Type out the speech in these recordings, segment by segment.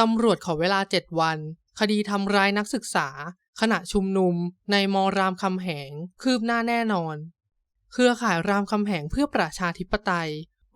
ตำรวจขอเวลา 7 วัน คดีทำร้ายนักศึกษา ขณะชุมนุม ในมรามคำแหง คืบหน้าแน่นอน เครือข่ายรามคำแหงเพื่อประชาธิปไตย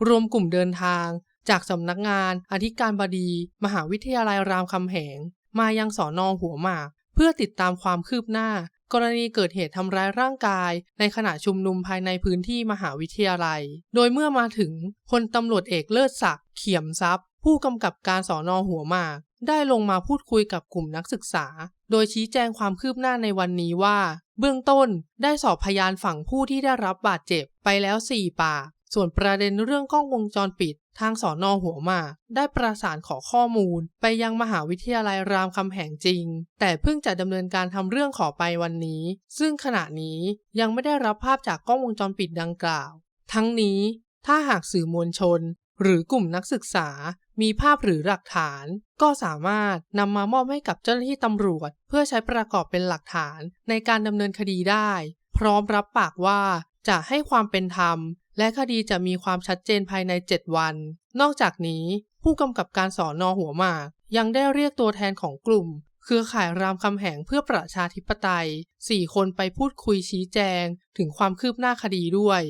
รวมกลุ่มเดินทาง จากสำนักงานอธิการบดี มหาวิทยาลัยรามคำแหง มายังสอนอหัวหมาก เพื่อติดตามความคืบหน้า กรณีเกิดเหตุทำร้ายร่างกาย ในขณะชุมนุมภายในพื้นที่มหาวิทยาลัย โดยเมื่อมาถึงพลตำรวจเอกเลิศศักดิ์เขียมทรัพย์ ผู้กำกับการสอนอหัวมาก ได้ลงมาพูดคุยกับกลุ่มนักศึกษา โดยชี้แจงความคืบหน้าในวันนี้ว่า เบื้องต้นได้สอบพยานฝั่งผู้ที่ได้รับบาดเจ็บไปแล้ว 4 ปาก ส่วนประเด็นเรื่องกล้องวงจรปิด ทางสอนอหัวมากได้ประสานขอข้อมูล ไปยังมหาวิทยาลัยรามคำแหงจริง แต่เพิ่งจะดำเนินการทำเรื่องขอไปวันนี้ ซึ่งขณะนี้ยังไม่ได้รับภาพจากกล้องวงจรปิดดังกล่าว ทั้งนี้ถ้าหากสื่อมวลชน หรือกลุ่มนักศึกษา มีภาพหรือหลักฐาน ก็สามารถนำมามอบให้กับเจ้าหน้าที่ตำรวจ เพื่อใช้ประกอบเป็นหลักฐานในการดำเนินคดีได้ พร้อมรับปากว่าจะให้ความเป็นธรรม และคดีจะมีความชัดเจนภายใน 7 วัน นอกจากนี้ ผู้กำกับการสอนอหัวหมาก ยังได้เรียกตัวแทนของกลุ่มเครือข่ายรามคำแหงเพื่อประชาธิปไตย 4 คนไปพูดคุยชี้แจง ถึงความคืบหน้าคดีด้วย